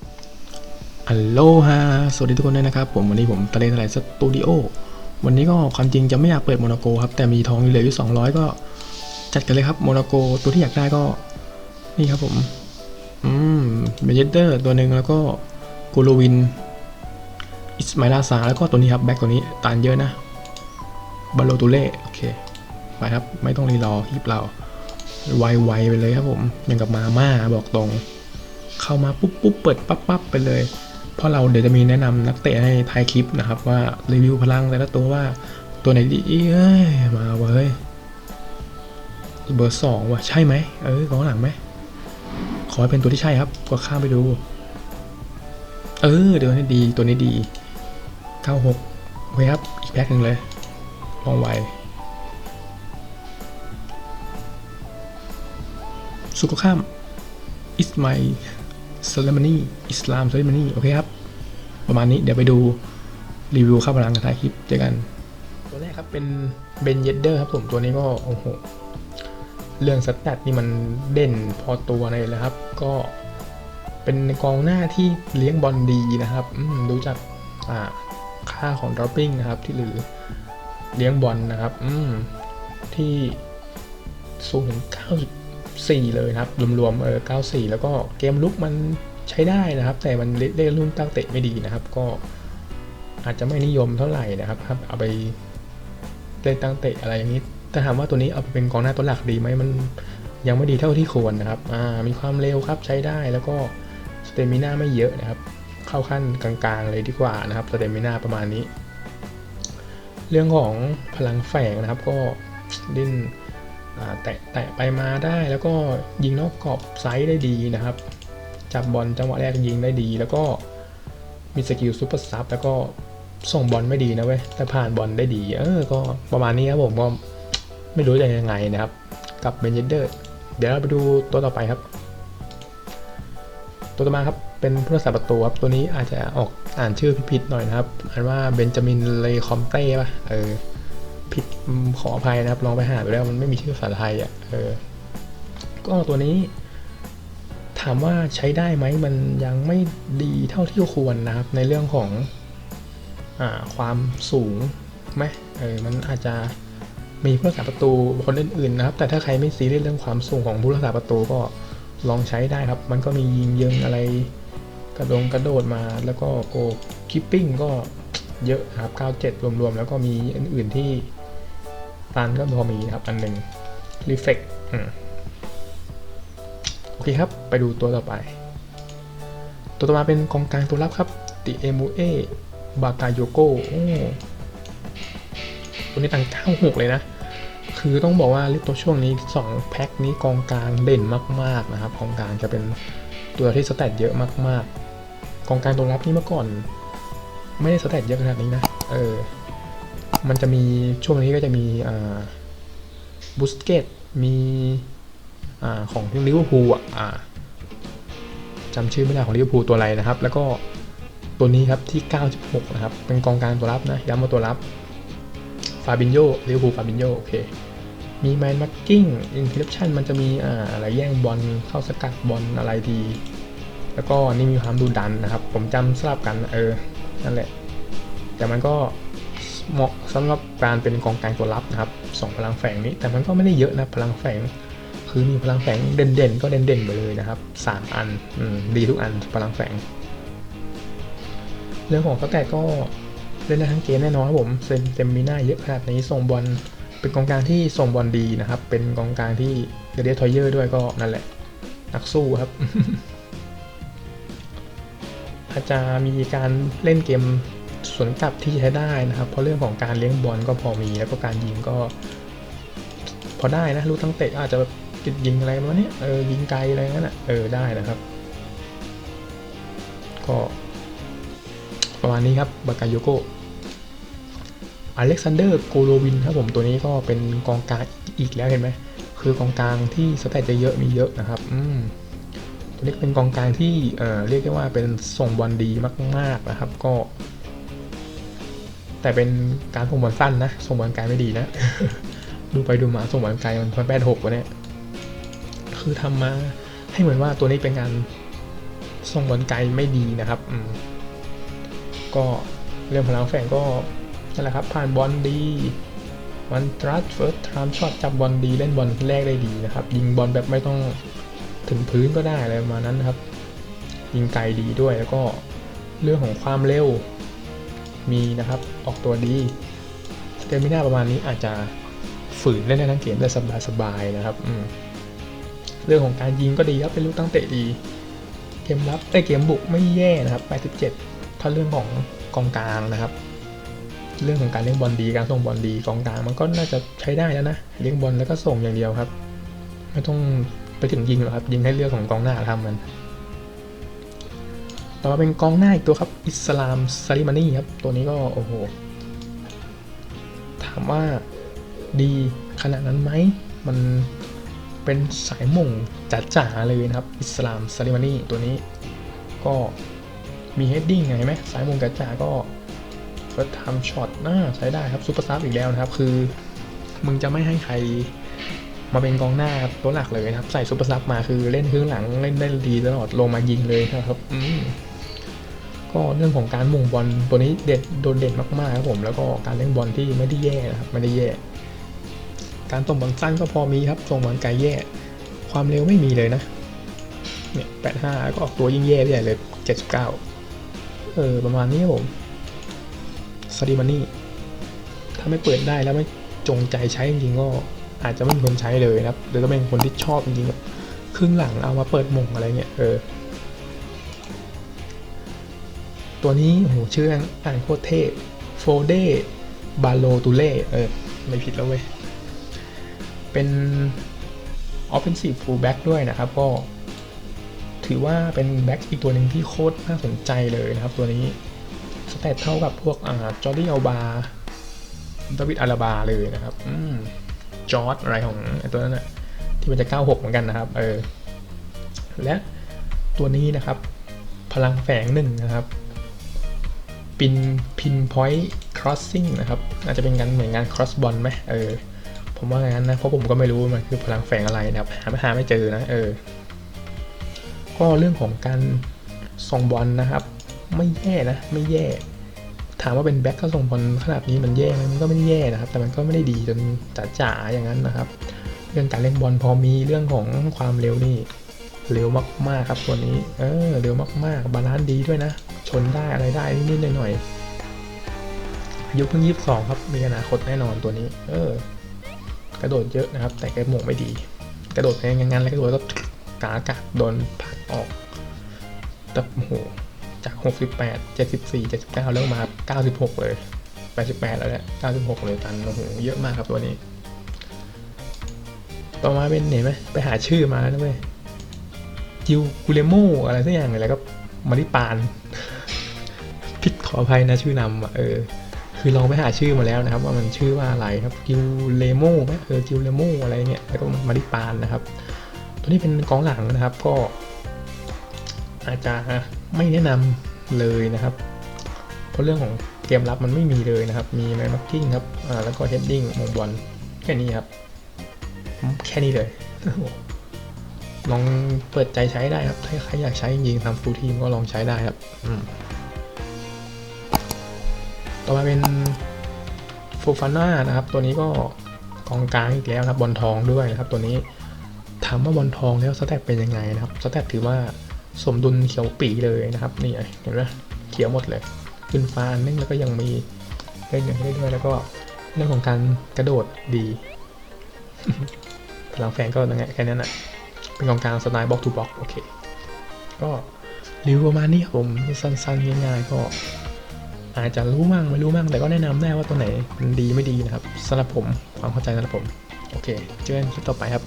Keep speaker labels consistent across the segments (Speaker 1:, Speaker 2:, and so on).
Speaker 1: อััลโหลฮาสวัสดีทุกคนด้วยนะครับ ผมวันนี้ผมทะเลทลายสตูดิโอ วันนี้ก็ความจริงจะไม่อยากเปิดโมนาโกครับ แต่มีทองเหลืออยู่ 200 ก็จัดกันเลยครับโมนาโกตัวที่อยากได้ก็ นี่ครับผม อืมเบเยเดอร์ตัวหนึ่งแล้วก็กูโรวิน อิสมาลาซาแล้วก็ตัวนี้ครับ แบ็กตัวนี้ตานเยอะนะบาโลตูเล่โอเค ไปครับ ไม่ต้องรีรอคลิปเราไวๆไปเลยครับผมอย่างกับมาม่าบอกตรง เข้ามาปุ๊บปุ๊บเปิดปั๊บปั๊บไปเลย เพราะเราเดี๋ยวจะมีแนะนำนักเตะให้ท้ายคลิปนะครับ ว่ารีวิวพลังแต่ละตัวว่าตัวไหนดีเอ้ยมาเว้ยเบอร์สองว่ะใช่ไหมเออกองหลังไหมขอให้เป็นตัวที่ใช่ครับ ก็ข้ามไปดู เออเดี๋ยวนี้ดีตัวนี้ดี96โอเคครับอีกแพ็คหนึ่งเลยลองไวสุขข้ามอิสมาสลามานีอิสลามสลามานีโอเคครับ ประมาณนี้เดี๋ยวไปดูรีวิวข้าวพลังกันท้ายคลิปเจอกัน ตัวแรกครับเป็นเบนเยเดอร์ครับผมตัวนี้ก็โอ้โหเรื่องสแตทนี่มันเด่นพอตัวเลยนะครับ ก็เป็นกองหน้าที่เลี้ยงบอลดีนะครับดูจากค่าของดรอปปิ้งนะครับ ที่หรือเลี้ยงบอลนะครับที่สูงถึง 94 เลยนะครับ รวมๆเออ94 แล้วก็เกมลุกมันใช้ได้นะครับ แต่มันเล่นรุ่นตั้งเตะไม่ดีนะครับ ก็อาจจะไม่นิยมเท่าไหร่นะครับครับเอาไปเล่นตั้งเตะอะไรอย่างนี้แต่ถามว่าตัวนี้เอาไปเป็นกองหน้าตัวหลักดีไหมมันยังไม่ดีเท่าที่ควรนะครับอ่ามีความเร็วครับใช้ได้แล้วก็สเตมิน่าไม่เยอะนะครับ เข้าขั้นกลางๆเลยดีกว่านะครับสเตมิน่าประมาณนี้ เรื่องของพลังแฝงนะครับก็ดิ้น แตะแตะไปมาได้แล้วก็ยิงนอกกรอบไซส์ได้ดีนะครับ จับบอลจังหวะแรกยิงได้ดี แล้วก็มีสกิลซูเปอร์ซับแล้วก็ส่งบอลไม่ดีนะเว้ยแต่ผ่านบอลได้ดี เออก็ประมาณนี้ครับผมก็ไม่รู้จะยังไงนะครับ กับเบนเยเดอร์ เดี๋ยวเราไปดูตัวต่อไปครับ ตัวต่อมาครับเป็นผู้รักษาประตูครับตัวนี้อาจจะออกอ่านชื่อผิดๆหน่อยนะครับอ่านว่าเบนจามินเลคอมเต้ป่ะเออ ผิดขออภัยนะครับลองไปหาดูแล้วมันไม่มีชื่อภาษาไทยอะเออก็ตัวนี้ ถามว่าใช้ได้ไหมมันยังไม่ดีเท่าที่ควรนะครับ ในเรื่องของอ่าความสูงไหมเออมันอาจจะมีผู้รักษาประตูคนอื่นๆนะครับ แต่ถ้าใครไม่ซีเรียสเรื่องความสูงของผู้รักษาประตูก็ลองใช้ได้ครับ มันก็มียิงเยิงอะไรกระโดงกระโดดมาแล้วก็โกคิปปิ้งก็เยอะนะครับ 97 รวมๆ แล้วก็มีอื่นๆที่ ตันก็พอมีครับอันหนึ่งรีเฟกโอเคครับ ไปดูตัวต่อไป ตัวต่อมาเป็นกองกลางตัวรับครับ ติเอมูเอบาตาโยโกโอ้ตัวนี้ตัง96เลยนะ คือต้องบอกว่าลิปโตช่วงนี้ 2 แพ็คนี้กองกลางเด่นมากๆนะครับกองกลางจะเป็นตัวที่สแตทเยอะมากๆ กองกลางตัวรับนี่เมื่อก่อน ไม่ได้สแตทเยอะขนาดนี้นะ เออ มันจะมีช่วงนี้ก็จะมีบูสเกตมีอของลิเวอร์พูลอะจำชื่อไม่ได้ของลิเวอร์พูลตัวอะไรนะครับ แล้วก็ตัวนี้ครับที่ 96 นะครับ เป็นกองกลางตัวรับนะย้ำว่าตัวรับฟาบินโยลิเวอร์พูลฟาบินโยโอเค มีแมนมักกิ้งอินคริปชันมันจะมีอ่าอะไรแย่งบอลเข้าสกัดบอลอะไรดี แล้วก็นี่มีความดูดันนะครับ ผมจำสลับกันเออนั่นแหละ แต่มันก็ เหมาะสำหรับการเป็นกองกลางตัวรับนะครับสองพลังแฝงนี้แต่มันก็ไม่ได้เยอะนะพลังแฝงคือมีพลังแฝงเด่นๆ ก็เด่นๆไปเลยนะครับสามอันอดีทุกอันพลังแฝง เรื่องของสแตทก็เล่นได้ทั้งเกมแน่นอนครับผมเซนเต็มมีหน้าเยอะขนาดนี้ส่งบอลเป็นกองกลางที่ส่งบอลดีนะครับ เป็นกองกลางที่เดเดียทอยเยอร์ด้วยก็นั่นแหละ นักสู้ครับ อาจจะมีการเล่นเกม สวนกลับที่ใช้ได้นะครับ เพราะเรื่องของการเลี้ยงบอลก็พอมี แล้วก็การยิงก็ พอได้นะลูกตั้งเตะอาจจะติดยิงอะไรมาเนี้ยเออยิงไกลอะไรนั่นอะเออได้นะครับ ก็ประมาณนี้ครับบากาโยโกอเล็กซานเดอร์โกโลวินครับผมตัวนี้ก็เป็นกองกลางอีกแล้วเห็นไหมคือกองกลางที่สแตทจะเยอะมีเยอะนะครับ อืมตัวนี้เป็นกองกลางที่เอ่อเรียกได้ว่าเป็นส่งบอลดีมาก ๆนะครับ ก็ แต่เป็นการส่งบอลสั้นนะส่งบอลไกลไม่ดีนะ ดูไปดูมาส่งบอลไกลมันพันแปดหกวะเนี่ยคือทำมาให้เหมือนว่าตัวนี้เป็นการส่งบอลไกลไม่ดีนะครับอืมก็เรื่องพลังแฝงก็นั่นแหละครับ ผ่านบอลดีมันตรัสเฟิร์สทามช็อตจับบอลดีเล่นบอลแรกได้ดีนะครับ ยิงบอลแบบไม่ต้องถึงพื้นก็ได้อะไรประมาณนั้นนะครับ ยิงไกลดีด้วยแล้วก็เรื่องของความเร็ว มีนะครับออกตัวดีสเตมิน่าประมาณนี้อาจจะฝืนเล่นได้ทั้งเกมได้สบายๆนะครับเรื่องของการยิงก็ดีครับเป็นลูกตั้งเตะดี เกมรับไอยเกมบุกไม่แย่นะครับ 87 ถ้าเรื่องของกองกลางนะครับ เรื่องของการเลี้ยงบอลดีการส่งบอลดีกองกลางมันก็น่าจะใช้ได้แล้วนะเลี้ยงบอลแล้วก็ส่งอย่างเดียวครับ ไม่ต้องไปถึงยิงหรอกครับยิงให้เรื่องของกองหน้าทำมัน ต่อมาเป็นกองหน้าอีกตัวครับ อิสลามซาลิมานีครับ ตัวนี้ก็โอ้โห ถามว่าดีขนาดนั้นไหม มันเป็นสายม่งจ๋าๆเลยนะครับ อิสลามซาลิมานีตัวนี้ ก็มีเฮดดิ้งไงไหมสายม่งจ๋าๆก็เฟิร์สไทม์ช็อตน่าใช้ได้ครับซูเปอร์ซับอีกแล้วนะครับ คือมึงจะไม่ให้ใครมาเป็นกองหน้าตัวหลักเลยนะครับ ใส่ซูเปอร์ซับมาคือเล่นครึ่งหลังเล่นได้ดีตลอดลงมายิงเลยนะครับ อืม ก็เรื่องของการหม่งบอลตัวนี้เด็ดโดนเด่นมากๆครับผมแล้วก็การเล่นบอลที่ไม่ได้แย่นะครับไม่ได้แย่ การส่งบอลสั้นก็พอมีครับส่งบอลไกลแย่ ความเร็วไม่มีเลยนะเนี่ยแปดห้าก็ออกตัวยิ่งแย่ไปใหญ่เลยเจ็ดสิบเก้าเออประมาณนี้ครับผมสตีมันนี่ถ้าไม่เปิดได้แล้วไม่จงใจใช้จริงๆก็อาจจะไม่มีคนใช้เลยนะครับหรือต้องเป็นคนที่ชอบจริงๆครึ่งหลังเอามาเปิดม่งอะไรเงี้ยเออ ตัวนี้โหชื่ออ่านโคตรเท่โฟเดบาโลตูเล่เออ ไม่ผิดแล้วเว้ย เป็น offensive fullback ด้วยนะครับ ก็ ถือว่าเป็นแบ็กอีกตัวหนึ่งที่โคตรน่าสนใจเลยนะครับตัวนี้สเตตเท่ากับพวกอ่าจอร์ดี้อัลบาดาวิดอาราบาเลยนะครับอืมจอร์ดอะไรของไอ้ตัวนั้นนะที่มันจะ 96 เหมือนกันนะครับ เออ และตัวนี้นะครับ พลังแฝงหนึ่งนะครับ ปินพินพอยต์ครอสซิ่งนะครับอาจจะเป็นการเหมือนงานครอสบอลไหมเออผมว่างั้นนะเพราะผมก็ไม่รู้มันคือพลังแฝงอะไรนะครับหาไม่หาไม่เจอนะเออก็เรื่องของการส่งบอลนะครับ ไม่แย่นะไม่แย่ ถามว่าเป็นแบ็คก็ส่งบอลขนาดนี้มันแย่ไหมมันก็ไม่ได้แย่นะครับ แต่มันก็ไม่ได้ดีจนจ๋าๆอย่างนั้นนะครับ เรื่องการเล่นบอลพอมีเรื่องของความเร็วนี่เร็วมากๆครับตัวนี้ เออเร็วมากๆ บาลานซ์ดีด้วยนะ ชนได้อะไรได้นิดๆหน่อยๆอายุเพิ่งยี่สิบสองครับ มีอนาคตแน่นอนตัวนี้ เออ กระโดดเยอะนะครับ แต่กระโมงไม่ดี กระโดดไปงั้นๆแล้วกระโดดก็กากะโดนผักออกแต่โหจาก 68 74 79 แล้วมา 96 เลย 88 แล้วเนี่ย96 เลยตัน โอ้โห เยอะมากครับตัวนี้ ต่อมาเป็นเห็นไหม ไปหาชื่อมาแล้วเว้ยจิวกูเลโมอะไรสักอย่างอะไรก็มาริปาน ผิดขออภัยนะชื่อนำอะเออคือลองไปหาชื่อมาแล้วนะครับ ว่ามันชื่อว่าอะไรครับจิวเลโมไหมเออจิวเลโมอะไรเนี่ยแล้วก็มาริปานนะครับ ตัวนี้เป็นกองหลังนะครับก็ อาจจะไม่แนะนำเลยนะครับ เพราะเรื่องของเกมรับมันไม่มีเลยนะครับ มีแมนมาร์กิ้งครับอ่าแล้วก็เฮดดิ้งมงบอลแค่นี้ครับ แค่นี้เลยลองเปิดใจใช้ได้ครับถ้าใครอยากใช้จริงๆทำฟูลทีมก็ลองใช้ได้ครับ อมต่อมาเป็นโฟฟาน่านะครับ ตัวนี้ก็กองกลางอีกแล้วครับบอลทองด้วยนะครับ ตัวนี้ถามว่าบอลทองแล้วสแตทเป็นยังไงนะครับสแตทถือว่าสมดุลเขียวปีเลยนะครับนี่เห็นไหมเขียวหมดเลยขึ้นฟ้านึ่งแล้วก็ยังมีเล่นอย่างนี้ด้วยแล้วก็เรื่องของการกระโดดดีพลังแฝงก็นั่นแหละแค่นั้นแหะเป็นกองกลางสไตล์บล็อกทูบล็อกโอเค ก็รีวิวประมาณนี้ผมสั้นๆง่ายๆก็ อาจจะรู้มั่งไม่รู้มั่งแต่ก็แนะนำได้ว่าตัวไหนมันดีไม่ดีนะครับสำหรับผมความเข้าใจสำหรับผม โอเค เจอกันคลิปต่อไปครับ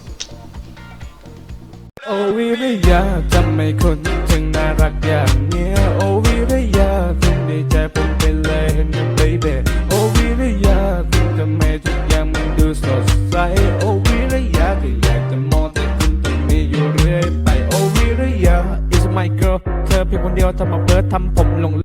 Speaker 2: โอวิริยะทำไมคนจึงน่ารักอย่างเนี้ยโอวิริยะคุณในใจผมไปเลยนะ baby โอวิริยะคุณทำไมทุกอย่างมันดูสดใสโอวิริยะก็อยากจะมองแต่คุณตรงนี้อยู่เรื่อยไปโอวิริยะ is my girl เธอเพียงคนเดียวทำมาเบิร์ทำผมลง